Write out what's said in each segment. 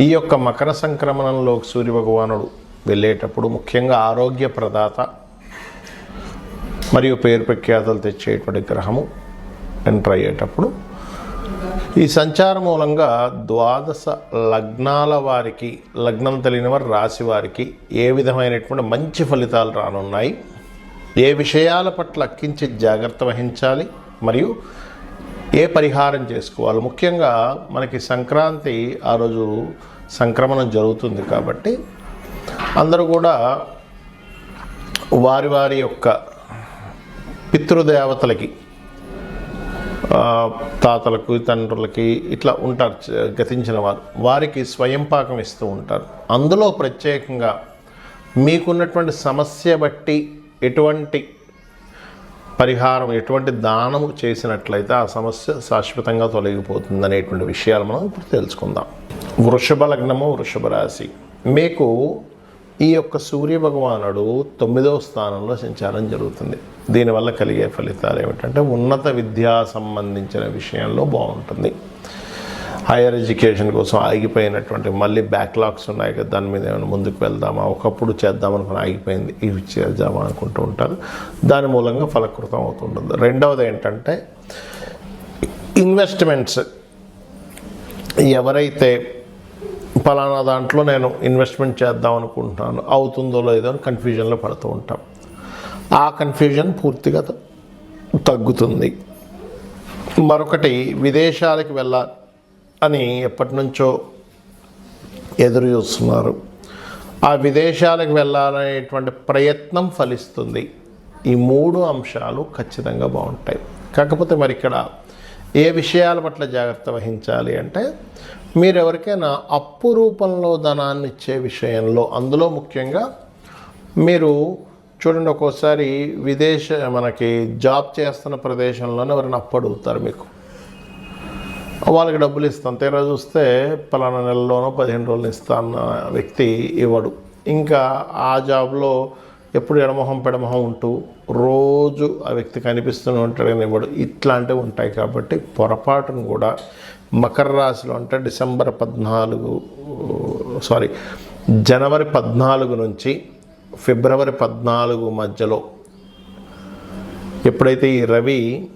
ఈ యొక్క మకర సంక్రమణంలో సూర్యభగవానుడు వెళ్ళేటప్పుడు ముఖ్యంగా ఆరోగ్య ప్రదాత మరియు పేరు ప్రఖ్యాతలు తెచ్చేటువంటి గ్రహము ఎంటర్ అయ్యేటప్పుడు ఈ సంచార మూలంగా ద్వాదశ లగ్నాల వారికి లగ్నం తెలియని వారు రాశి వారికి ఏ విధమైనటువంటి మంచి ఫలితాలు రానున్నాయి ఏ విషయాల పట్ల అక్కించి జాగ్రత్త వహించాలి మరియు ఏ పరిహారం చేసుకోవాలి? ముఖ్యంగా మనకి సంక్రాంతి ఆ రోజు సంక్రమణం జరుగుతుంది కాబట్టి అందరూ కూడా వారి వారి యొక్క పితృదేవతలకి తాతలకు తండ్రులకి ఇట్లా ఉంటారు గతించిన వారు. వారికి స్వయం పాకం ఇస్తూ ఉంటారు. అందులో ప్రత్యేకంగా మీకున్నటువంటి సమస్య బట్టి ఎటువంటి పరిహారం ఎటువంటి దానము చేసినట్లయితే ఆ సమస్య శాశ్వతంగా తొలగిపోతుంది అనేటువంటి విషయాలు మనం ఇప్పుడు తెలుసుకుందాం. వృషభ లగ్నము వృషభ రాశి. మీకు ఈ యొక్క సూర్య భగవానుడు తొమ్మిదవ స్థానంలో సంచారం జరుగుతుంది. దీనివల్ల కలిగే ఫలితాలు ఏమిటంటే ఉన్నత విద్యా సంబంధించిన విషయంలో బాగుంటుంది. హైయర్ ఎడ్యుకేషన్ కోసం ఆగిపోయినటువంటి మళ్ళీ బ్యాక్లాగ్స్ ఉన్నాయి కదా దాని మీద ఏమైనా ముందుకు వెళ్దామా? ఒకప్పుడు చేద్దామనుకుని ఆగిపోయింది ఇవి చేద్దామా అనుకుంటూ ఉంటారు. దాని మూలంగా ఫలకృతం అవుతుంటుంది. రెండవది ఏంటంటే ఇన్వెస్ట్మెంట్స్. ఎవరైతే పలానా దాంట్లో నేను ఇన్వెస్ట్మెంట్ చేద్దాం అనుకుంటున్నాను అవుతుందో లేదో అని కన్ఫ్యూజన్లో పడుతూ ఉంటాం. ఆ కన్ఫ్యూజన్ పూర్తిగా తగ్గుతుంది. మరొకటి విదేశాలకు వెళ్ళాలి. అని ఎప్పటి నుంచో ఎదురు చూస్తున్నారు. ఆ విదేశాలకు వెళ్ళాలనేటువంటి ప్రయత్నం ఫలిస్తుంది. ఈ మూడు అంశాలు ఖచ్చితంగా బాగుంటాయి. కాకపోతే మరి ఇక్కడ ఏ విషయాల పట్ల జాగ్రత్త వహించాలి అంటే మీరు ఎవరికైనా అప్పు రూపంలో ధనాన్ని ఇచ్చే విషయంలో అందులో ముఖ్యంగా మీరు చూడండి ఒక్కోసారి విదేశ మనకి జాబ్ చేస్తున్న ప్రదేశంలోనే ఎవరైనా అప్పు అడుగుతారు మీకు. వాళ్ళకి డబ్బులు ఇస్తాం. తీరా చూస్తే పలానా నెలలోనో పదిహేను రోజులు ఇస్తా అన్న వ్యక్తి ఇవ్వడు. ఇంకా ఆ జాబ్లో ఎప్పుడు ఎడమొహం పెడమొహం ఉంటూ రోజు ఆ వ్యక్తి కనిపిస్తూనే ఉంటాడు కానీ ఇవ్వడు. ఇట్లాంటివి ఉంటాయి కాబట్టి పొరపాటును కూడా మకర రాశిలో అంటే డిసెంబర్ పద్నాలుగు సారీ జనవరి పద్నాలుగు నుంచి ఫిబ్రవరి పద్నాలుగు మధ్యలో ఎప్పుడైతే ఈ రవి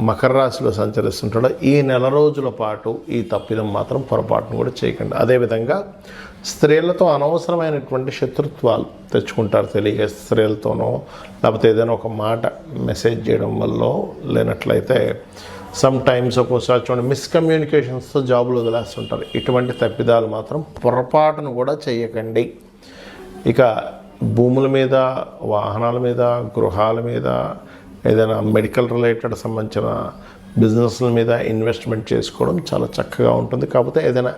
మకర రాశిలో సంచరిస్తుంటాడో? ఈ నెల రోజుల పాటు ఈ తప్పిదం మాత్రం పొరపాటును కూడా చేయకండి. అదేవిధంగా స్త్రీలతో అనవసరమైనటువంటి శత్రుత్వాలు తెచ్చుకుంటారు తెలియ స్త్రీలతోనో లేకపోతే ఏదైనా ఒక మాట మెసేజ్ చేయడం వల్ల లేనట్లయితే సమ్ టైమ్స్ ఒక్కోసారి చూడండి మిస్కమ్యూనికేషన్స్తో జాబులు వదిలేస్తుంటారు. ఇటువంటి తప్పిదాలు మాత్రం పొరపాటును కూడా చేయకండి. ఇక భూముల మీద వాహనాల మీద గృహాల మీద ఏదైనా మెడికల్ రిలేటెడ్ సంబంధించిన బిజినెస్ల మీద ఇన్వెస్ట్మెంట్ చేసుకోవడం చాలా చక్కగా ఉంటుంది. కాకపోతే ఏదైనా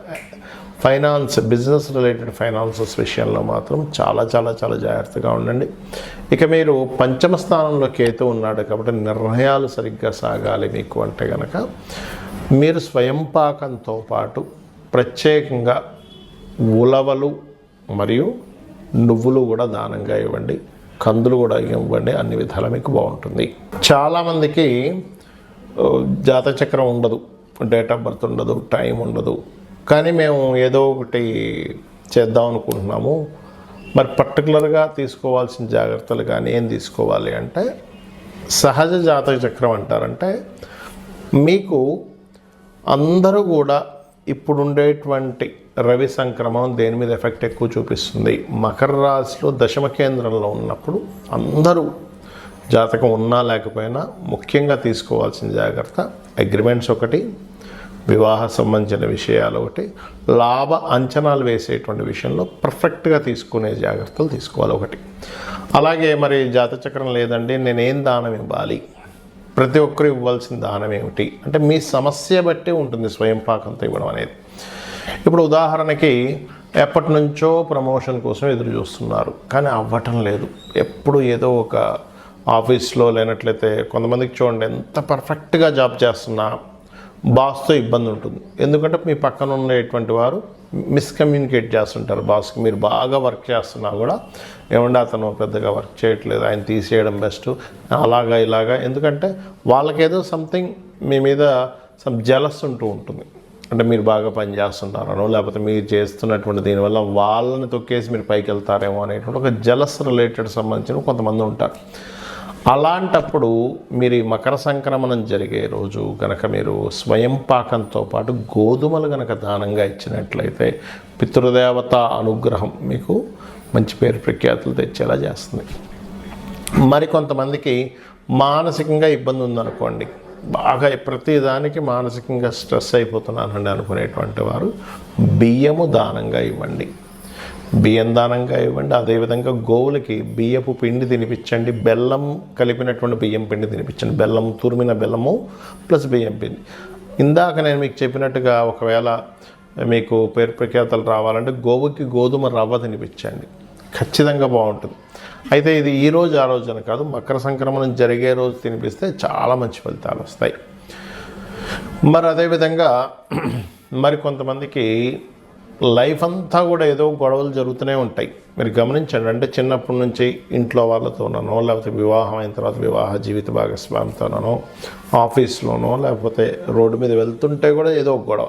ఫైనాన్స్ బిజినెస్ రిలేటెడ్ ఫైనాన్సెస్ విషయంలో మాత్రం చాలా చాలా చాలా జాగ్రత్తగా ఉండండి. ఇక మీరు పంచమ స్థానంలో కేతు ఉన్నాడు కాబట్టి నిర్ణయాలు సరిగ్గా సాగాలి మీకు అంటే కనుక మీరు స్వయం పాకంతో పాటు ప్రత్యేకంగా ఉలవలు మరియు నువ్వులు కూడా దానంగా ఇవ్వండి. కందులు కూడా ఇవ్వండి అన్ని విధాలా మీకు బాగుంటుంది. చాలామందికి జాతచక్రం ఉండదు డేట్ ఆఫ్ బర్త్ ఉండదు టైం ఉండదు. కానీ మేము ఏదో ఒకటి చేద్దాం అనుకుంటున్నాము. మరి పర్టికులర్గా తీసుకోవాల్సిన జాగ్రత్తలు కానీ ఏం తీసుకోవాలి అంటే సహజ జాతక చక్రం అంటారంటే మీకు అందరూ కూడా ఇప్పుడుండేటువంటి రవి సంక్రమణం దేని మీద ఎఫెక్ట్ ఎక్కువ చూపిస్తుంది? మకర రాశిలో దశమ కేంద్రంలో ఉన్నప్పుడు అందరూ జాతకం ఉన్నా లేకపోయినా ముఖ్యంగా తీసుకోవాల్సిన జాగ్రత్త అగ్రిమెంట్స్ ఒకటి వివాహ సంబంధించిన విషయాలు ఒకటి లాభ అంచనాలు వేసేటువంటి విషయంలో పర్ఫెక్ట్గా తీసుకునే జాగ్రత్తలు తీసుకోవాలి ఒకటి. అలాగే మరి జాతచక్రం లేదండి నేనేం దానం ఇవ్వాలి? ప్రతి ఒక్కరు ఇవ్వాల్సిన దానం ఏమిటి? అంటే మీ సమస్య బట్టి ఉంటుంది స్వయం పాకంతో ఇవ్వడం అనేది. ఇప్పుడు ఉదాహరణకి ఎప్పటి నుంచో ప్రమోషన్ కోసం ఎదురు చూస్తున్నారు కానీ అవ్వటం లేదు. ఎప్పుడు ఏదో ఒక ఆఫీస్లో లేనట్లయితే కొంతమందికి చూడండి ఎంత పర్ఫెక్ట్గా జాబ్ చేస్తున్నా బాస్తో ఇబ్బంది ఉంటుంది. ఎందుకంటే మీ పక్కన ఉండేటువంటి వారు మిస్కమ్యూనికేట్ చేస్తుంటారు బాస్కి. మీరు బాగా వర్క్ చేస్తున్నా కూడా ఏమంటే అతను పెద్దగా వర్క్ చేయట్లేదు ఆయన తీసేయడం బెస్ట్ అలాగా ఇలాగా. ఎందుకంటే వాళ్ళకేదో సంథింగ్ మీ మీద సమ్ జలస్ ఉంటూ ఉంటుంది. అంటే మీరు బాగా పని చేస్తున్నారనో లేకపోతే మీరు చేస్తున్నటువంటి దీనివల్ల వాళ్ళని తొక్కేసి మీరు పైకి వెళ్తారేమో అనేటువంటి ఒక జలస్ రిలేటెడ్ సంబంధించిన కొంతమంది ఉంటారు. అలాంటప్పుడు మీరు ఈ మకర సంక్రమణం జరిగే రోజు కనుక మీరు స్వయం పాకంతో పాటు గోధుమలు కనుక దానంగా ఇచ్చినట్లయితే పితృదేవత అనుగ్రహం మీకు మంచి పేరు ప్రఖ్యాతులు తెచ్చేలా చేస్తుంది. మరి కొంతమందికి మానసికంగా ఇబ్బంది ఉందనుకోండి. బాగా ప్రతిదానికి మానసికంగా స్ట్రెస్ అయిపోతున్నానండి అనుకునేటువంటి వారు బియ్యము దానంగా ఇవ్వండి. బియ్యం దానంగా ఇవ్వండి. అదేవిధంగా గోవులకి బియ్యపు పిండి తినిపించండి. బెల్లం కలిపినటువంటి బియ్యం పిండి తినిపించండి. బెల్లం తురిమిన బెల్లము ప్లస్ బియ్యం పిండి. ఇందాక నేను మీకు చెప్పినట్టుగా ఒకవేళ మీకు పేరు ప్రఖ్యాతలు రావాలంటే గోవుకి గోధుమ రవ్వ తినిపించండి. ఖచ్చితంగా బాగుంటుంది. అయితే ఇది ఈ రోజు ఆ రోజు అని కాదు మకర సంక్రమణం జరిగే రోజు తినిపిస్తే చాలా మంచి ఫలితాలు వస్తాయి. మరి అదేవిధంగా మరి కొంతమందికి లైఫ్ అంతా కూడా ఏదో గొడవలు జరుగుతూనే ఉంటాయి. మీరు గమనించండి అంటే చిన్నప్పటి నుంచి ఇంట్లో వాళ్ళతోనో లేకపోతే వివాహం అయిన తర్వాత వివాహ జీవిత భాగస్వామితోనో ఆఫీస్లోనో లేకపోతే రోడ్డు మీద వెళ్తుంటే కూడా ఏదో గొడవ.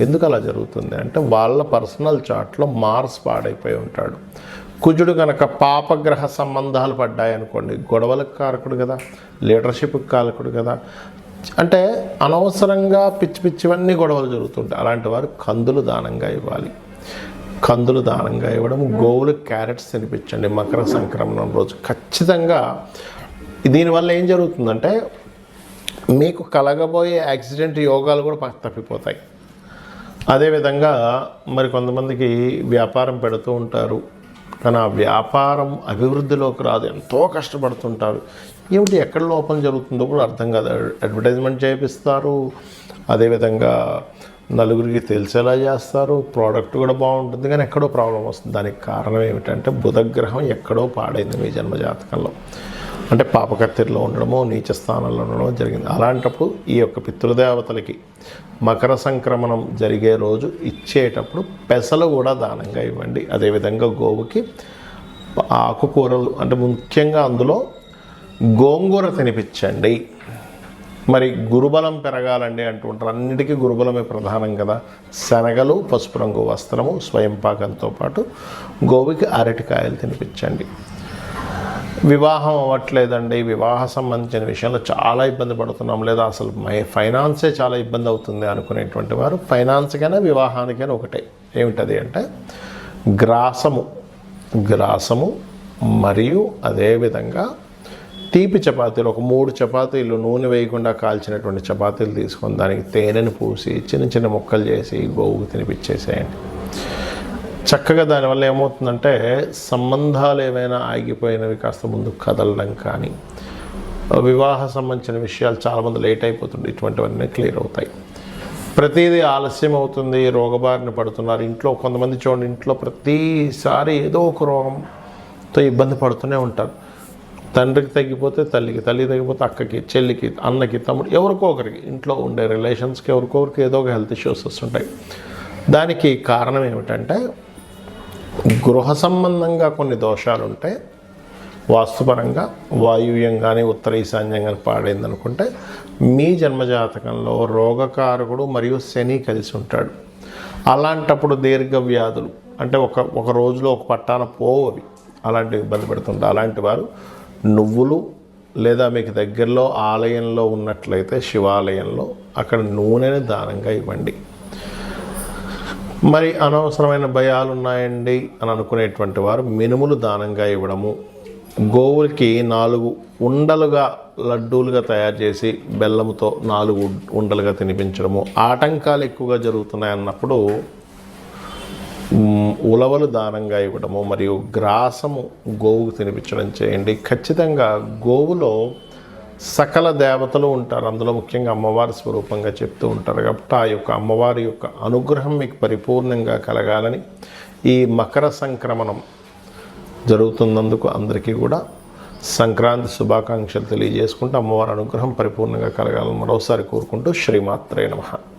ఎందుకు అలా జరుగుతుంది అంటే వాళ్ళ పర్సనల్ చాట్లో మార్స్ పాడైపోయి ఉంటాడు. కుజుడు కనుక పాపగ్రహ సంబంధాలు పడ్డాయనుకోండి గొడవలకు కారకుడు కదా లీడర్షిప్కి కారకుడు కదా అంటే అనవసరంగా పిచ్చి పిచ్చివన్నీ గొడవలు జరుగుతుంటాయి. అలాంటి వారు కందులు దానంగా ఇవ్వాలి. కందులు దానంగా ఇవ్వడం గోవులు క్యారెట్స్ తినిపించండి మకర సంక్రమణం రోజు. ఖచ్చితంగా దీనివల్ల ఏం జరుగుతుందంటే మీకు కలగబోయే యాక్సిడెంట్ యోగాలు కూడా తప్పిపోతాయి. అదేవిధంగా మరి కొంతమందికి వ్యాపారం పెడుతూ ఉంటారు. తన వ్యాపారం అభివృద్ధిలోకి రాదు ఎంతో కష్టపడుతుంటారు ఏమిటి ఎక్కడ లోపం జరుగుతుందో కూడా అర్థం కాదు. అడ్వర్టైజ్మెంట్ చేపిస్తారు అదేవిధంగా నలుగురికి తెలిసేలా చేస్తారు ప్రోడక్ట్ కూడా బాగుంటుంది కానీ ఎక్కడో ప్రాబ్లం వస్తుంది. దానికి కారణం ఏమిటంటే బుధగ్రహం ఎక్కడో పాడైంది మీ జన్మజాతకంలో. అంటే పాపకత్తిరిలో ఉండడమో నీచ స్థానంలో ఉండడమో జరిగింది. అలాంటప్పుడు ఈ యొక్క పితృదేవతలకి మకర సంక్రమణం జరిగే రోజు ఇచ్చేటప్పుడు పెసలు కూడా దానంగా ఇవ్వండి. అదేవిధంగా గోవుకి ఆకుకూరలు అంటే ముఖ్యంగా అందులో గోంగూర తినిపించండి. మరి గురుబలం పెరగాలండి అంటుంటారు. అన్నిటికీ గురుబలమే ప్రధానం కదా. శనగలు పసుపు రంగు వస్త్రము స్వయంపాకంతో పాటు గోవుకి అరటికాయలు తినిపించండి. వివాహం అవ్వట్లేదండి. వివాహ సంబంధించిన విషయంలో చాలా ఇబ్బంది పడుతున్నాం. లేదా అసలు మై ఫైనాన్సే చాలా ఇబ్బంది అవుతుంది అనుకునేటువంటి వారు ఫైనాన్స్కైనా వివాహానికైనా ఒకటే. ఏమిటది అంటే గ్రాసము. గ్రాసము మరియు అదేవిధంగా తీపి చపాతీలు. ఒక మూడు చపాతీలు నూనె వేయకుండా కాల్చినటువంటి చపాతీలు తీసుకొని దానికి తేనెను పూసి చిన్న చిన్న ముక్కలు చేసి గోవుకు తినిపించేసేయండి. చక్కగా దానివల్ల ఏమవుతుందంటే సంబంధాలు ఏమైనా ఆగిపోయినవి కాస్త ముందుకు కదలడం కానీ వివాహ సంబంధించిన విషయాలు చాలామంది లేట్ అయిపోతుంది ఇటువంటివన్నీ క్లియర్ అవుతాయి. ప్రతిదీ ఆలస్యం అవుతుంది రోగబారిన పడుతున్నారు. ఇంట్లో కొంతమంది చూడండి ఇంట్లో ప్రతిసారి ఏదో ఒక రోగంతో ఇబ్బంది పడుతూనే ఉంటారు. తండ్రికి తగ్గిపోతే తల్లికి తల్లి తగ్గిపోతే అక్కకి చెల్లికి అన్నకి తమ్ముడు ఎవరికో ఒకరికి ఇంట్లో ఉండే రిలేషన్స్కి ఎవరికో ఒకరికి ఏదో ఒక హెల్త్ ఇష్యూస్ వస్తుంటాయి. దానికి కారణం ఏమిటంటే గృహ సంబంధంగా కొన్ని దోషాలు ఉంటే వాస్తుపరంగా వాయువ్యం కానీ ఉత్తర ఈశాన్యం కానీ పాడైంది అనుకుంటే మీ జన్మజాతకంలో రోగకారకుడు మరియు శని కలిసి ఉంటాడు అలాంటప్పుడు దీర్ఘ వ్యాధులు అంటే ఒక ఒక రోజులో ఒక పట్టాన పోవు అవి అలాంటివి ఇబ్బంది పెడుతుంటారు అలాంటి వారు నువ్వులు లేదా మీకు దగ్గరలో ఆలయంలో ఉన్నట్లయితే శివాలయంలో అక్కడ నూనెని దానంగా ఇవ్వండి. మరి అనవసరమైన భయాలు ఉన్నాయండి అని అనుకునేటువంటి వారు మినుములు దానంగా ఇవ్వడము గోవులకి నాలుగు ఉండలుగా లడ్డూలుగా తయారు చేసి బెల్లంతో నాలుగు ఉండలుగా తినిపించడము ఆటంకాలు ఎక్కువగా జరుగుతున్నాయి అన్నప్పుడు ఉలవలు దానంగా ఇవ్వడము మరియు గ్రాసము గోవుకు తినిపించడం చేయండి. ఖచ్చితంగా గోవులో సకల దేవతలు ఉంటారు. అందులో ముఖ్యంగా అమ్మవారి స్వరూపంగా చెప్తూ ఉంటారు. కాబట్టి ఆ యొక్క అమ్మవారి యొక్క అనుగ్రహం మీకు పరిపూర్ణంగా కలగాలని ఈ మకర సంక్రమణం జరుగుతున్నందుకు అందరికీ కూడా సంక్రాంతి శుభాకాంక్షలు తెలియజేసుకుంటూ అమ్మవారి అనుగ్రహం పరిపూర్ణంగా కలగాలని మరోసారి కోరుకుంటూ శ్రీమాత్రే నమః.